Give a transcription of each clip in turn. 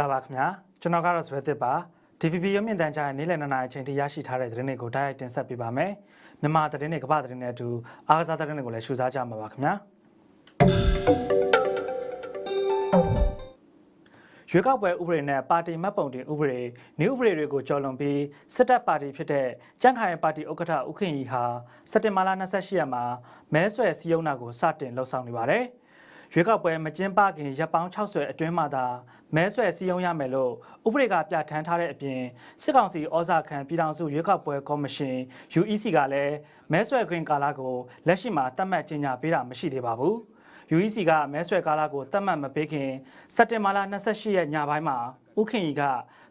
လာပါခင်ဗျာကျွန်တော်ကတော့ဆွဲသစ်ပါ DVB ရုပ်မြင်သံကြားရဲ့နေ့လည်နှစ်နာရီအချိန်ထိရရှိထားတဲ့သတင်းတွေကိုတိုက်ရိုက်တင်ဆက်ပေးပါမယ်မြန်မာသတင်းတွေကမ္ဘာသတင်းတွေအတူအားကစားသတင်းတွေကိုလည်းရှုစားကြမှာပါခင်ဗျာရွေးကောက်ပွဲဥပဒေနဲ့ပါတီမှတ်ပုံတင်ဥပဒေ new ဥပဒေတွေကိုကျော်လွန်ပြီးစစ်တပ်ပါတီဖြစ်တဲ့ကြန့်ခိုင်ပါတီဥက္ကဋ္ဌဦးခင်ရီဟာစက်တင်ဘာလ28ရက်မှာမဲဆွယ်စည်းရုံးတာကိုစတင်လှုပ်ဆောင်နေပါတယ်။ ရွေးကောက်ပွဲမကျင်းပခင်ရပ်ပေါင်း60အတွင်းမှာသာမဲဆွယ်စည်းရုံးရမယ်လို့ဥပဒေကပြဋ္ဌာန်းထားတဲ့အပြင်စစ်ကောင်စီဩဇာခံပြည်ထောင်စုရွေးကောက်ပွဲကော်မရှင် UEC ကလည်းမဲဆွယ်ခွင့်ကာလကိုလက်ရှိမှာသတ်မှတ်ကြေညာပေးတာမရှိသေးပါဘူး။ UEC ကမဲဆွယ်ကာလကိုသတ်မှတ်မပေးခင်စက်တင်ဘာလ28ရက်ညပိုင်းမှာဦးခင်ရီက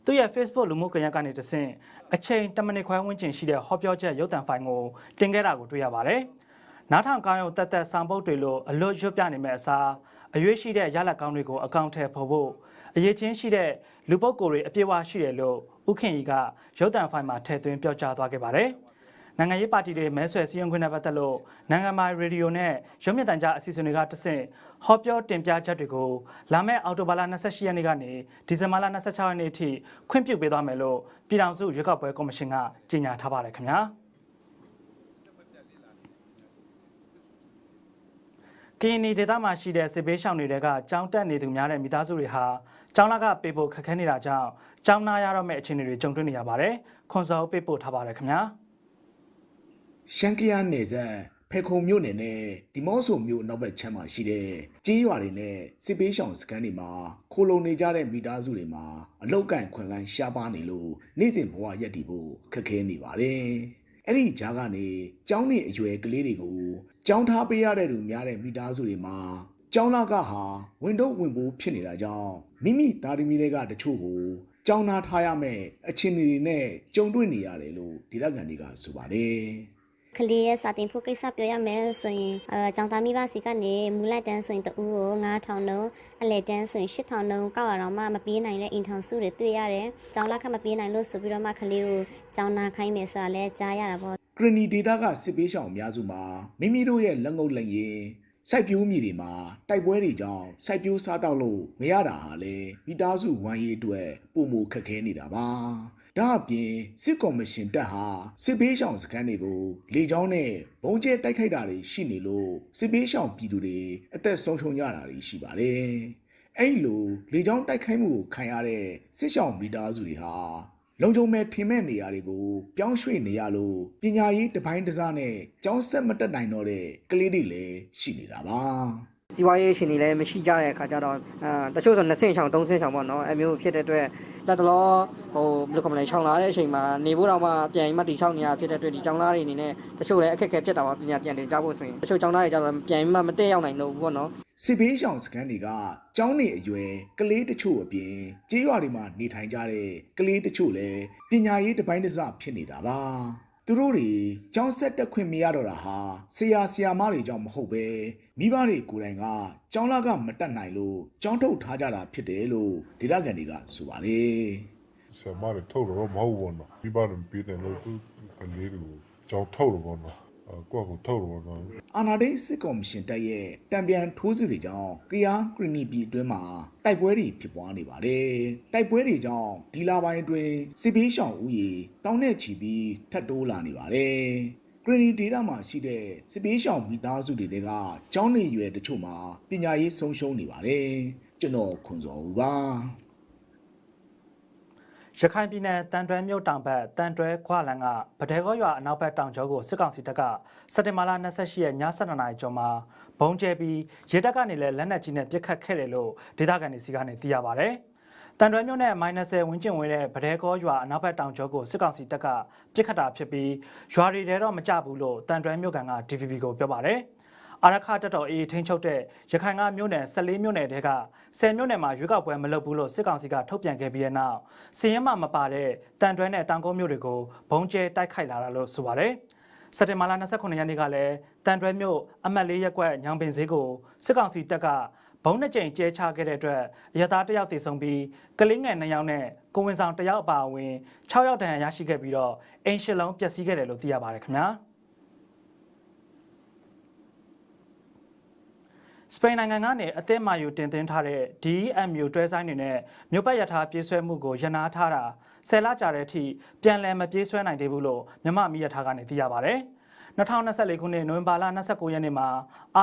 သူ့ရဲ့ Facebook လူမှုကွန်ရက်ကနေတဆင့်အချိန်10မိနစ်ခွဲဝန်းကျင်ရှိတဲ့ဟောပြောချက်ရုပ်သံဖိုင်ကိုတင်ခဲ့တာကိုတွေ့ရပါတယ်။ နားထောင်ကောင်းရုံတက်တက်ဆောင်ပုတ်တွေလိုအလွတ်ရွတ်ပြနေမဲ့အစားအရွေးရှိတဲ့ရလက်ကောင်းတွေကိုအကောင့်ထဲပေါ်ဖို့အရေးချင်းရှိတဲ့လူပုဂ္ဂိုလ်တွေအပြည့်အဝရှိတယ်လို့ဦးခင်ရီကရုပ်သံဖိုင်မှာထည့်သွင်းပြောကြားသွားခဲ့ပါတယ်။နိုင်ငံရေးပါတီတွေမဲဆွယ်စည်းရုံးခွင့်နဲ့ပတ်သက်လို့နိုင်ငံပိုင်ရေဒီယိုနဲ့ရုပ်မြင်သံကြားအစီအစဉ်တွေကတဆင့်ဟောပြောတင်ပြချက်တွေကိုလာမယ့်အောက်တိုဘာလ28ရက်နေ့ကနေဒီဇင်ဘာလ26ရက်နေ့အထိခွင့်ပြုပေးသွားမယ်လို့ပြည်ထောင်စုရွေးကောက်ပွဲကော်မရှင်ကကြေညာထားပါတယ်ခင်ဗျာ ကင်းနီဒေသမှာရှိတဲ့စစ်ဘေးရှောင်တွေကကြောင်းတက်နေသူများတဲ့မိသားစုတွေဟာကျောင်းလာကပေးဖို့ခက်ခဲနေတာကြောင့်ကျောင်းနာရတော့မယ့်အခြေအနေတွေကြုံတွေ့နေရပါတယ်။ခွန်စောပေးပို့ထားပါတယ်ခင်ဗျာ။ရှမ်းကယားနယ်စပ်ဖေခုံမြို့နယ်နဲ့ဒီမော့ဆိုမြို့နောက်ဘက်ခြမ်းမှာရှိတဲ့ကြေးရွာတွေနဲ့စစ်ပေးရှောင်စခန်းတွေမှာခိုလုံနေကြတဲ့မိသားစုတွေမှာအလောက်ကန်ခွန်လန်းရှားပါနေလို့နေ့စဉ်ဘဝရက်တည်ဖို့ခက်ခဲနေပါတယ်။ အဲ့ဒီကြားကနေကျောင်းနေအရွယ်ကလေးတွေကိုကျောင်းထားပေးရတဲ့လူများတဲ့မိသားစုတွေမှာကျောင်းလာကဟာဝင်တော့ဝင်ပိုးဖြစ်နေတာကြောင့်မိမိသားသမီးတွေကတချို့ကိုကျောင်းသားထားရမယ့်အခြေအနေတွေနဲ့ကြုံတွေ့နေရတယ်လို့ဒေသခံတွေကဆိုပါတယ်။ ကလေးရဲ့စာတင်ဖို့ကိစ္စပြောရမယ်ဆိုရင်အဲကျောင်းသားမိဘစီကနေမူလိုက်တန်းဆိုရင်တူကို9000နှုန်းအလဲတန်းဆိုရင်8000နှုန်းကောက်ရတော့မှမပြေးနိုင်တဲ့အိမ်ထောင်စုတွေတွေ့ရတယ်။ကျောင်းလက်ခမပြေးနိုင်လို့ဆိုပြီးတော့မှကလေးကိုကျောင်းနာခိုင်းမယ်ဆိုတာလဲကြားရတာပေါ့ဂရနီဒေတာကစစ်ပေးရှောင်အများစုမှာမိမိတို့ရဲ့လက်ငုပ်လက်ရည်စိုက်ပျိုးမြေတွေမှာတိုက်ပွဲတွေကြောင့်စိုက်ပျိုးစားတော့လို့မရတာဟာလေမိသားစုဝမ်းရေးအတွက်ပုံမခက်ခဲနေတာပါ ဒါအပြင်စစ်ကော်မရှင်တပ်ဟာစစ်ပေးရှောင်စခန်းတွေကိုလေကြောင်းနဲ့ဘုံကျဲတိုက်ခိုက်တာတွေရှိနေလို့စစ်ပေးရှောင်ပြည်သူတွေအသက်ဆုံးရှုံးကြတာတွေရှိပါတယ်အဲ့လိုလေကြောင်းတိုက်ခိုက်မှုကိုခံရတဲ့စစ်ရှောင်မိသားစုတွေဟာလုံခြုံမဲ့ထင်မဲ့နေရာတွေကိုပြောင်းရွှေ့နေရလို့ပညာရေးတစ်ပိုင်းတစ်စားနဲ့ကျောင်းဆက်မတက်နိုင်တော့တဲ့ကလေးတွေလည်းရှိနေတာပါ စီးပွားရေးရှင်တွေလည်းမရှိကြတဲ့အခါကျတော့အာတချို့ဆို2ဆင့်ချောင်း3ဆင့်ချောင်းပေါ့နော်အဲမျိုးဖြစ်တဲ့အတွက်လက်တလောဟိုဘယ်လိုကမလဲချောင်းလာတဲ့အချိန်မှာနေဖို့တော့မှပြန်ပြီးမှတိချောင်းနေရဖြစ်တဲ့အတွက်ဒီကျောင်းသားတွေအနေနဲ့တချို့လည်းအခက်အခဲဖြစ်တာပါပညာပြန်တင်ကြဖို့ဆိုရင်တချို့ကျောင်းသားတွေကျတော့ပြန်ပြီးမှမတက်ရောက်နိုင်လို့ဘူးပေါ့နော်စစ်ဘေးရှောင်စခန်းတွေကကျောင်းနေအရွယ်ကလေးတချို့အပြင်ကျေးရွာတွေမှာနေထိုင်ကြတဲ့ကလေးတချို့လည်းပညာရေးတစ်ပိုင်းတစ်စဖြစ်နေတာပါ သူတို့တွေကျောင်းဆက်တက်ခွင့်မရတော့တာဟာဆရာဆရာမတွေကြောင့်မဟုတ်ပဲမိဘတွေကိုယ်တိုင်ကကျောင်းလာကမတက်နိုင်လို့ကျောင်းထုတ်ထားကြတာဖြစ်တယ်လို့ဒေသခံတွေကဆိုပါတယ်ဆရာမတွေထုတ်တော့မဟုတ်ဘူးနော်ပြပတယ်ပြီးတယ်လို့သူကလေးတွေကိုကြောင်းထုတ်လို့ပေါ့နော်အ ကွက်ကိုထုတ်လို့ပေါ့နော်အာနာဒိတ်စစ်ကော်မရှင်တပ်ရဲ့တံပြန်ထိုးစစ်တွေကြောင့်ကယားကရနီပြည်အတွင်းမှာတိုက်ပွဲတွေဖြစ်ပွားနေပါတယ်။တိုက်ပွဲတွေကြောင့်ဒီလပိုင်းအတွင်းစစ်ဘေးရှောင်ဦးရေတောင်းနဲ့ချီပြီးထပ်တိုးလာနေပါတယ်။ကရနီဒေတာမှာရှိတဲ့စစ်ဘေးရှောင်မိသားစုတွေကကျောင်းနေရွယ်တချို့မှာပညာရေးဆုံးရှုံးနေပါတယ်။ကျွန်တော်ခွန်စောဦးပါ။ ရခိုင်ပြည်နယ်တန်တွဲမြို့တောင်ဘက်တန်တွဲခွာလန်ကဗဒဲကောရွာအနောက်ဘက်တောင်ကျောကိုစစ်ကောင်စီတပ်ကစက်တင်ဘာလ28ရက်ည7:00နာရီကျော်မှာဘုံကျဲပြီးရေတပ်ကနေလည်းလက်နက်ကြီးနဲ့ပစ်ခတ်ခဲ့တယ်လို့ဒေသခံတွေစီကနေသိရပါဗျ။တန်တွဲမြို့နယ် -30 ဝန်းကျင်ဝင်းတဲ့ဗဒဲကောရွာအနောက်ဘက်တောင်ကျောကိုစစ်ကောင်စီတပ်ကပစ်ခတ်တာဖြစ်ပြီးရွာတွေထဲတော့မကြဘူးလို့တန်တွဲမြို့ကန်က DVB ကိုပြောပါတယ်။ အာရခတက်တော်အေးထိန်းချုပ်တဲ့ရခိုင်ကမြို့နယ်14မြို့နယ်တဲက10မြို့နယ်မှာရွေးကောက်ပွဲမလုပ်ဘူးလို့စစ်ကောင်စီကထုတ်ပြန်ခဲ့ပြီးတဲ့နောက်စီရင်မှမပါတဲ့တန်တွဲနဲ့တောင်ကုန်းမြို့တွေကိုဘုံကျဲတိုက်ခိုက်လာတာလို့ဆိုပါတယ်စက်တင်ဘာလ29ရက်နေ့ကလည်းတန်တွဲမြို့အမှတ်၄ရပ်ကွက်ညောင်ပင်ဈေးကိုစစ်ကောင်စီတပ်ကဘုံနှစ်ကြိမ်ကျဲချခဲ့တဲ့အတွက်ရသားတစ်ယောက်တည်ဆုံပြီးကလေးငယ်2ယောက်နဲ့ကိုဝင်ဆောင်တစ်ယောက်အပါအဝင်6ယောက်တန်ရာရရှိခဲ့ပြီးတော့အိမ်ရှစ်လုံးပျက်စီးခဲ့တယ်လို့သိရပါတယ်ခင်ဗျာ။ စပိန်နိုင်ငံကနေအသင်းမာယူတင်သွင်းထားတဲ့ DEMU တွဲဆိုင်တွေနဲ့မြို့ပတ်ရထားပြေးဆွဲမှုကိုရန်နာထားတာဆယ်လကြာတဲ့အထိပြန်လည်မပြေးဆွဲနိုင်သေးဘူးလို့မြန်မာမိရထားကနေသိရပါဗျ။2024ခုနှစ်နိုဝင်ဘာလ29ရက်နေ့မှာ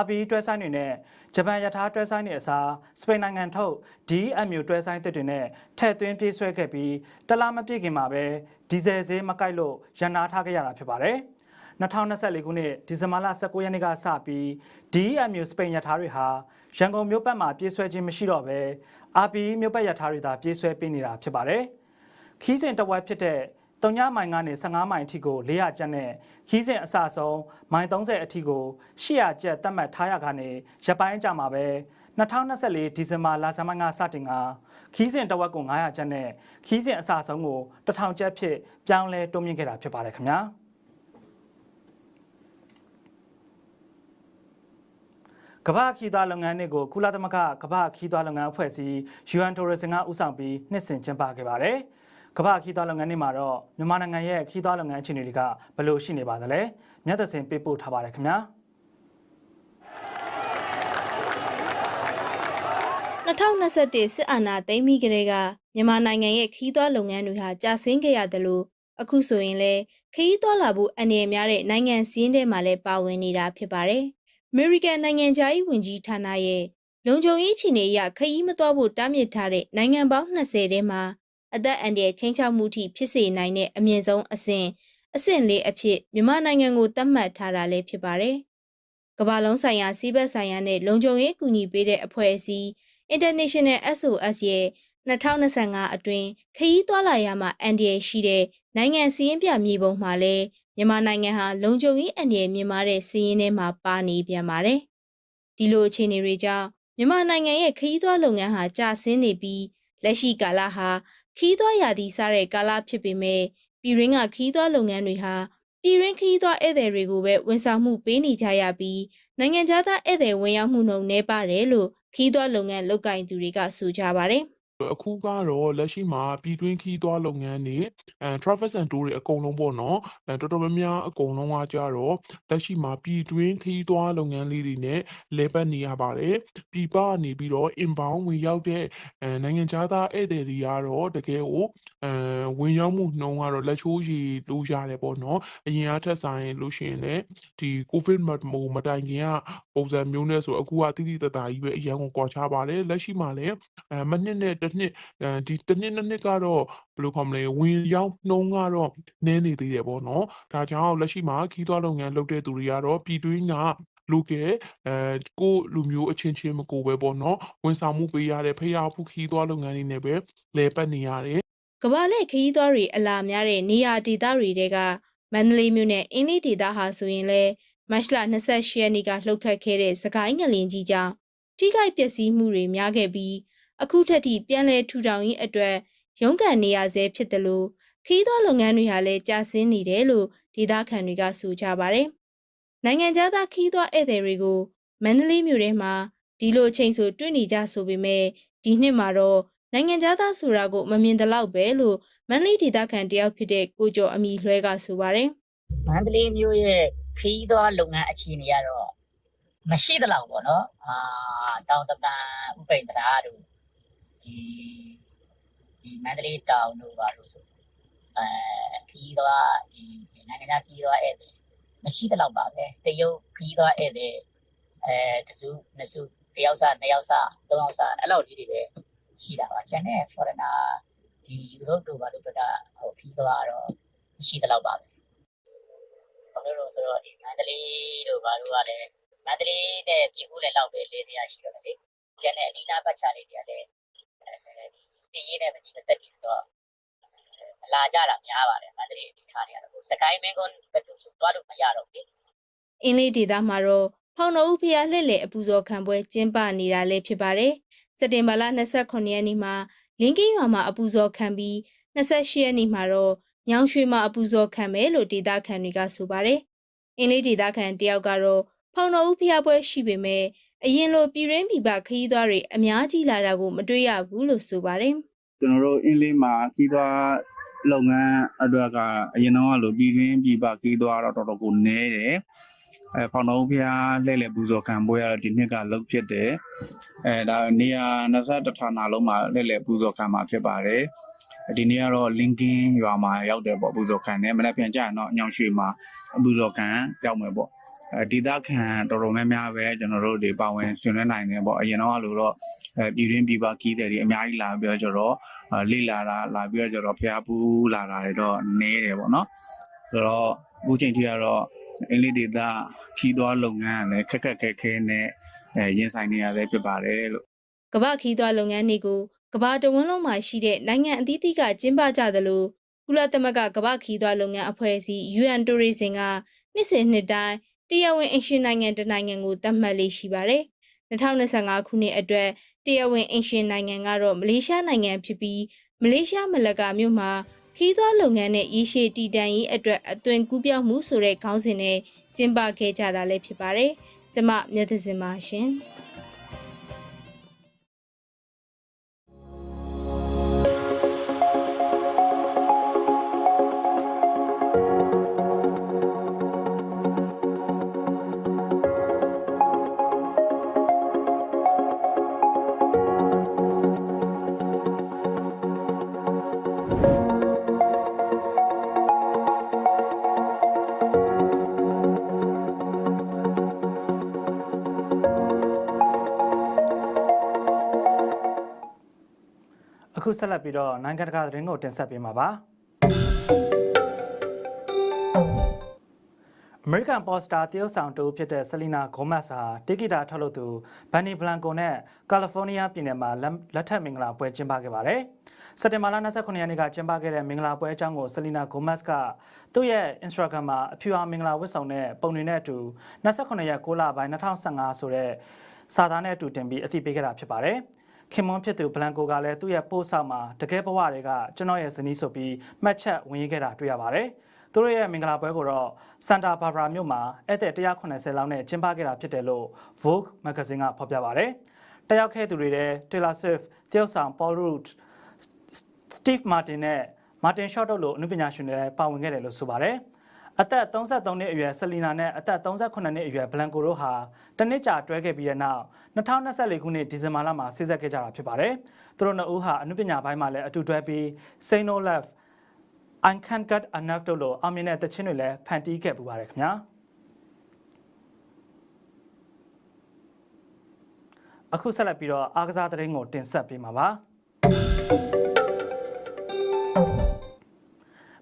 RB တွဲဆိုင်တွေနဲ့ဂျပန်ရထားတွဲဆိုင်တွေအစားစပိန်နိုင်ငံထုတ် DMU တွဲဆိုင်သစ်တွေနဲ့ထည့်သွင်းပြေးဆွဲခဲ့ပြီးတလားမပြည့်ခင်မှာပဲဒီဇယ်ဈေးမကိုက်လို့ရန်နာထားခဲ့ရတာဖြစ်ပါတယ်။ 2024ခုနှစ်ဒီဇင်ဘာလ19ရက်နေ့ကစပြီး DMU စပိန်ရထားတွေဟာရန်ကုန်မြို့ပတ်မှာပြေးဆွဲခြင်းမရှိတော့ဘဲ RB မြို့ပတ်ရထားတွေသာပြေးဆွဲပေးနေတာဖြစ်ပါတယ်။ခီးစဉ်တစ်ဝက်ဖြစ်တဲ့တုံညမိုင်ကနေ15မိုင်အထိကို400ကျပ်နဲ့ခီးစဉ်အစဆုံးမိုင်30အထိကို800ကျပ်သတ်မှတ်ထားရကနေရပိုင်းအကြာမှာပဲ2024ဒီဇင်ဘာလဆန်းပိုင်းကစတင်ကခီးစဉ်တစ်ဝက်ကို900ကျပ်နဲ့ခီးစဉ်အစဆုံးကို1000ကျပ်ဖြစ်ပြောင်းလဲတိုးမြင့်ခဲ့တာဖြစ်ပါတယ်ခင်ဗျာ။ ကမ္ဘာခီးသွွားလုပ်ငန်းတွေကိုကုလသမဂ္ဂကမ္ဘာခီးသွွားလုပ်ငန်းအဖွဲ့အစည်း UN Tourism ကဦးဆောင်ပြီးနှစ်စဉ်ကျင်းပခဲ့ပါတယ်။ကမ္ဘာခီးသွွားလုပ်ငန်းတွေမှာတော့မြန်မာနိုင်ငံရဲ့ခီးသွွားလုပ်ငန်းအခြေအနေတွေကဘယ်လိုရှိနေပါသလဲ။မြတ်သစင်ပေးပို့ထားပါတယ်ခင်ဗျာ။2021စစ်အာဏာသိမ်းပြီးကတည်းကမြန်မာနိုင်ငံရဲ့ခီးသွွားလုပ်ငန်းတွေဟာကြာဆင်းခဲ့ရတယ်လို့အခုဆိုရင်လည်းခီးသွွားလာဖို့အနေအများတဲ့နိုင်ငံစည်းရင်းထဲမှာလည်းပါဝင်နေတာဖြစ်ပါတယ်။ American နိုင်ငံသားရေးဝန်ကြီးဌာနရဲ့လုံခြုံရေးအခြေအနေအရခရီးမသွားဖို့တားမြစ်ထားတဲ့နိုင်ငံပေါင်း20ထဲမှာအသက်အန္တရာယ်ချင်းချောက်မှုထိဖြစ်စေနိုင်တဲ့အမြင့်ဆုံးအဆင့်အဆင့်လေးအဖြစ်မြန်မာနိုင်ငံကိုသတ်မှတ်ထားတာလည်းဖြစ်ပါတယ်။ကမ္ဘာလုံးဆိုင်ရာစီးပွားဆိုင်ရာနဲ့လုံခြုံရေးကူညီပေးတဲ့အဖွဲ့အစည်း International SOS ရဲ့2025အတွင်းခရီးသွားလာရမှာအန်ဒီရရှိတဲ့နိုင်ငံစည်းရင်းပြမြေပုံမှာလဲ မြန်မာနိုင်ငံဟာလုံခြုံရေးအန်ဒီရမြင့်မားတဲ့စည်းရင်းထဲမှာပါနေပြန်ပါတယ်။ဒီလိုအခြေအနေတွေကြောင့်မြန်မာနိုင်ငံရဲ့ခရီးသွားလုပ်ငန်းဟာကျဆင်းနေပြီးလက်ရှိကာလဟာခရီးသွားရာသီစားတဲ့ကာလဖြစ်ပေမဲ့ပြည်ရင်းကခရီးသွားလုပ်ငန်းတွေဟာပြည်ရင်းခရီးသွားဧည့်သည်တွေကိုပဲဝန်ဆောင်မှုပေးနေကြရပြီးနိုင်ငံခြားသားဧည့်သည်ဝင်ရောက်မှုနှုန်းနည်းပါတယ်လို့ခီးသွွားလုပ်ငန်းလုပ်ကင်သူတွေကဆိုကြပါတယ် အခုကတော့လက်ရှိမှာပြည်တွင်းခီးသွားလုပ်ငန်းတွေအဲ Travel and Tour တွေအကုန်လုံးပေါ့နော်အဲတော်တော်များများအကုန်လုံးကကြတော့လက်ရှိမှာပြည်တွင်းခီးသွားလုပ်ငန်းလေးတွေနဲ့လဲပတ်နေရပါတယ်ပြည်ပကနေပြီးတော့ inbound ဝင်ရောက်တဲ့အဲနိုင်ငံခြားသားဧည့်သည်တွေကတော့တကယ်ကိုအဲဝင်ရောက်မှုနှုန်းကတော့လက်ချိုးရည်လို့ရတယ်ပေါ့နော်အရင်အထက်ဆိုင်လို့ရှိရင်လည်းဒီ covid မဟိုမတိုင်ခင်ကပုံစံမျိုးနဲ့ဆိုအခုကတိတိတတ်တာကြီးပဲအရင်ကကွာခြားပါတယ်လက်ရှိမှာလည်းအဲမနှစ်နဲ့တစ်နှစ်အဲဒီတစ်နှစ်နှစ်နှစ်ကတော့ဘယ်လိုခေါ်မလဲဝင်ရောက်နှုန်းကတော့နည်းနေသေးတယ်ပေါ့နော်ဒါကြောင့်လက်ရှိမှာခီးသွွားလုပ်ငန်းလုပ်တဲ့သူတွေကတော့ပြည်တွင်းကလူကဲအဲကိုယ့်လူမျိုးအချင်းချင်းမကိုပဲပေါ့နော်ဝန်ဆောင်မှုပေးရတဲ့ဖျားဖူးခီးသွွားလုပ်ငန်းတွေနဲ့ပဲလဲပတ်နေရတယ်။ကမ္ဘာလက်ခရီးသွားတွေအလာများတဲ့နေရာဒေသတွေတဲကမန္တလေးမြို့နဲ့အင်းလေးဒေသဟာဆိုရင်လည်းမတ်လ28ရက်နေ့ကလှုပ်ခတ်ခဲ့တဲ့စကိုင်းငလင်ကြီးကြောင့်ထိခိုက်ပျက်စီးမှုတွေများခဲ့ပြီး အခုထက်ထိပြန်လည်ထူထောင်ရေးအတွက်ရုန်းကန်နေရဆဲဖြစ်တယ်လို့ခရီးသွားလုပ်ငန်းတွေဟာလည်းကြာဆင်းနေတယ်လို့ဒေသခံတွေကဆိုကြပါတယ်။နိုင်ငံခြားသားခရီးသွားဧည့်သည်တွေကိုမန္တလေးမြို့ထဲမှာဒီလိုအချိန်ဆိုတွေ့နေကြဆိုပေမဲ့ဒီနှစ်မှာတော့နိုင်ငံခြားသားဆိုတာကိုမမြင်တလောက်ပဲလို့မန္တလေးဒေသခံတယောက်ဖြစ်တဲ့ကိုကျော်အမီလွှဲကဆိုပါတယ်မန္တလေးမြို့ရဲ့ခီးသွားလုပ်ငန်းအခြေအနေကတော့မရှိသလောက်ပေါ့နော်အာတောင်တပံဥပိန်တရာတို့ ဒီဒီမန္တလေးတောင်တို့ပါလို့ဆိုအဲခီးသွားဒီနိုင်ငံခြားခီးသွားဧည့်သည်မရှိသလောက်ပါပဲတရုတ်ခီးသွားဧည့်သည်အဲတစုနှစ်စုတယောက်စားနှစ်ယောက်စားသုံးယောက်စားအဲ့လောက်လေးတွေပဲရှိတာပါကျန်တဲ့ foreigner ဒီယူရိုတို့ဘာလို့ကဟိုခီးသွားကတော့မရှိသလောက်ပါပဲဘာလို့လဲဆိုတော့ဒီမန္တလေးတို့ဘာလို့ကလည်းမန္တလေးနဲ့ပြည်ဦးလည်းလောက်ပဲလေးနေရရှိတော့လေကျန်တဲ့အနီးနားပတ်ချာလေးတွေကလည်း အဲဒီရေးနဲ့မကြည့်တဲ့တိဆိုတော့မလာကြတာများပါတယ်မန္တလေးဒီခါတွေကတော့စကိုင်းမင်းကွန်းဘယ်သူဆိုသွားလို့မရတော့ဘူး။အင်းလေးဒေသမှာတော့ဖောင်တော်ဦးဖျားလှည့်လည်အပူဇော်ခံပွဲကျင်းပနေတာလည်းဖြစ်ပါတယ်။စက်တင်ဘာလ29ရက်နေ့မှာလင်းကင်းရွာမှာအပူဇော်ခံပြီး28ရက်နေ့မှာတော့ညောင်ရွှေမှာအပူဇော်ခံမယ်လို့ဒေသခံတွေကဆိုပါတယ်။အင်းလေးဒေသခံတယောက်ကတော့ဖောင်တော်ဦးဖျားပွဲရှိပေမဲ့ အရင်လိုပြည်ရင်းပြည်ပခရီးသွားတွေအများကြီးလာတာကိုမတွေ့ရဘူးလို့ဆိုပါတယ်။ကျွန်တော်တို့အင်းလေးမှာခီးသွားလုပ်ငန်းအတွက်ကအရင်တော့ကလိုပြည်တွင်းပြည်ပခီးသွားတော့တော်တော်ကိုနည်းတယ်အဲဖောင်တော်ဘုရားလှည့်လည်ပူဇော်ခံပွဲရတော့ဒီနှစ်ကလုပ်ဖြစ်တယ်အဲဒါနေရာ21ဌာနလုံးမှာလှည့်လည်ပူဇော်ခံမှာဖြစ်ပါတယ်ဒီနေ့ကတော့ linking ရွာမှာရောက်တယ်ပေါ့ပူဇော်ခံတယ်မနေ့ပြန်ကြရင်တော့ညောင်ရွှေမှာပူဇော်ခံရောက်မယ်ပေါ့အဲ ဒေသခံတော်တော်များများပဲကျွန်တော်တို့တွေပါဝင်ဆွေးနွေးနိုင်တယ်ပေါ့အရင်တော့လို့တော့အဲပြည်တွင်းပြည်ပကီးတယ်ဒီအများကြီးလာပြီးတော့ကျတော့လေ့လာတာလာပြီးတော့ကျတော့ဖျားပူးလာတာတွေတော့နေတယ်ပေါ့နော်ဆိုတော့အခုချိန်ထိကတော့အင်္ဂလိပ်ဒေသခီးသွားလုပ်ငန်းကလည်းခက်ခက်ခဲခဲနဲ့အဲရင်ဆိုင်နေရသေးဖြစ်ပါတယ်လို့ကမ္ဘာခီးသွွားလုပ်ငန်းတွေကိုကမ္ဘာတဝန်းလုံးမှာရှိတဲ့နိုင်ငံအသီးသီးကကျင်းပကြသလိုကုလသမဂ္ဂကမ္ဘာခီးသွွားလုပ်ငန်းအဖွဲ့အစည်း UN Tourism ကနှစ်စဉ်နှစ်တိုင်း တရားဝင်အင်ရှင်နိုင်ငံတစ်နိုင်ငံကိုသတ်မှတ်လေးရှိပါတယ်။2025ခုနှစ်အတွက်တရားဝင်အင်ရှင်နိုင်ငံကတော့မလေးရှားနိုင်ငံဖြစ်ပြီးမလေးရှားမလကာမြို့မှာခီးသွွားလုပ်ငန်းနဲ့ရေရှည်တည်တံ့ရေးအတွက်အသွင်ကူးပြောင်းမှုဆိုတဲ့ခေါင်းစဉ်နဲ့ကျင်းပခဲ့ကြတာလည်းဖြစ်ပါတယ်။ကျမမြတ်သစင်ပါရှင်။ ခုဆက်လက်ပြီးတော့နိုင်ငံတကာသတင်းကိုတင်ဆက်ပေးမှာပါအမေရိကန်ပေါ်စတာတရုတ်ဆောင်တူဖြစ်တဲ့ဆလီနာဂိုမတ်စ်ဟာတေဂီတာထုတ်လုပ်သူဘန်နီဘလန်ကိုနဲ့ကယ်လီဖိုးနီးယားပြည်နယ်မှာလက်လက်ထက်မင်္ဂလာပွဲကျင်းပခဲ့ပါတယ်။စက်တင်ဘာလ29ရက်နေ့ကကျင်းပခဲ့တဲ့မင်္ဂလာပွဲအကြောင်းကိုဆလီနာဂိုမတ်စ်ကသူ့ရဲ့ Instagram မှာအဖြူအောင်မင်္ဂလာဝတ်ဆောင်တဲ့ပုံတွေနဲ့အတူ29ရက်6လပိုင်း2015ဆိုတဲ့စာသားနဲ့အတူတင်ပြီးအသိပေးခဲ့တာဖြစ်ပါတယ်။ ခင်မွန်ဖြစ်သူဘလန်ကိုကလည်းသူ့ရဲ့ပို့ဆောင်မှာတကယ်ဘဝတွေကကျွန်တော်ရဲ့ဇနီးဆိုပြီးမှတ်ချက်ဝင်ရေးခဲ့တာတွေ့ရပါတယ်။သူတို့ရဲ့မင်္ဂလာပွဲကိုတော့စန်တာဘာဗရာမြို့မှာဧည့်သည်180လောက်နဲ့ကျင်းပခဲ့တာဖြစ်တယ်လို့ Vogue မဂ္ဂဇင်းကဖော်ပြပါတယ်။တက်ရောက်ခဲ့သူတွေထဲ Taylor Swift, တရုတ်ဆောင် Paul Rudd, Steve Martin နဲ့ Martin Short တို့လိုအနုပညာရှင်တွေလည်းပါဝင်ခဲ့တယ်လို့ဆိုပါတယ်။ အသက်33နှစ်အရွယ်ဆလီနာနဲ့အသက်38နှစ်အရွယ်ဘလန်ကိုတို့ဟာတနစ်ကြာတွဲခဲ့ပြီးတဲ့နောက်2024ခုနှစ်ဒီဇင်ဘာလမှာဆစ်ဆက်ခဲ့ကြတာဖြစ်ပါတယ်။သူတို့နှစ်ဦးဟာအနုပညာပိုင်းမှာလည်းအတူတွဲပြီး Say No Love I Can't Get Enough တို့လိုအောင်မြင်တဲ့သချင်းတွေလည်းဖန်တီးခဲ့ပူပါတယ်ခင်ဗျာ။အခုဆက်လက်ပြီးတော့အားကစားသတင်းကိုတင်ဆက်ပေးမှာပါ။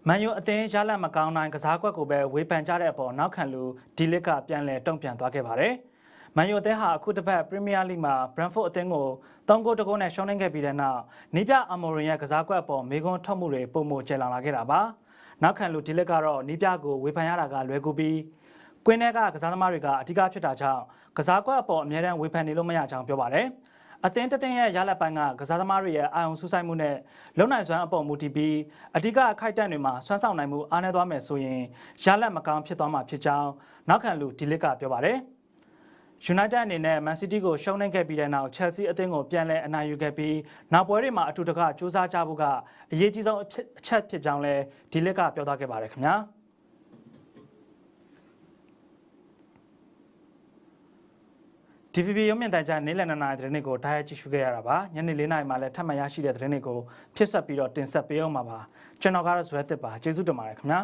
မန်ယူအသင်းရလက်မကောင်းတိုင်းကစားကွက်ကိုပဲဝေဖန်ကြတဲ့အပေါ်နောက်ခံလူဒီလစ်ကပြန်လည်တုံ့ပြန်သွားခဲ့ပါတယ်။မန်ယူအသင်းဟာအခုတစ်ပတ်ပရီးမီးယားလိမှာဘရန်ဖို့အသင်းကို3ဂိုးတဂိုးနဲ့ရှုံးနိမ့်ခဲ့ပြီးတဲ့နောက်နီးပြအမော်ရင်ရဲ့ကစားကွက်အပေါ်မေကွန်းထုတ်မှုတွေပုံမကျယ်လောင်လာခဲ့တာပါ။နောက်ခံလူဒီလစ်ကတော့နီးပြကိုဝေဖန်ရတာကလွယ်ကူပြီးကွင်းထဲကကစားသမားတွေကအဓိကဖြစ်တာကြောင့်ကစားကွက်အပေါ်အများတန်းဝေဖန်နေလို့မရကြောင်းပြောပါတယ်။ အသင်းတသင်းရဲ့ရလက်ပိုင်းကကစားသမားတွေရဲ့အာရုံစူးစိုက်မှုနဲ့လုံနိုင်စွမ်းအပေါ်မူတည်ပြီးအဓိကအခိုက်အတန့်တွေမှာဆွမ်းဆောင်နိုင်မှုအားနည်းသွားမယ်ဆိုရင်ရလက်မကောင်းဖြစ်သွားမှာဖြစ်ကြောင်းနောက်ခံလူဒီလစ်ကပြောပါတယ်။ United အနေနဲ့ Man City ကိုရှုံးနိမ့်ခဲ့ပြီးတဲ့နောက် Chelsea အသင်းကိုပြန်လည်အနိုင်ယူခဲ့ပြီးနောက်ပွဲတွေမှာအတူတကစူးစမ်းကြဖို့ကအရေးကြီးဆုံးအချက်ဖြစ်ကြောင်းလည်းဒီလစ်ကပြောသွားခဲ့ပါတယ်ခင်ဗျာ။ DVB ရုံးမြင့်တန်ကြားနေ့လည်နှစ်နာရီသတင်းတွေကိုတားရကြည့်ရှုခဲ့ရတာပါညနေ၄နာရီမှလည်းထပ်မံရရှိတဲ့သတင်းတွေကိုဖြစ်ဆက်ပြီးတော့တင်ဆက်ပေးအောင်ပါပါကျွန်တော်ကတော့ဇွဲတစ်ပါကျေးဇူးတင်ပါတယ်ခင်ဗျာ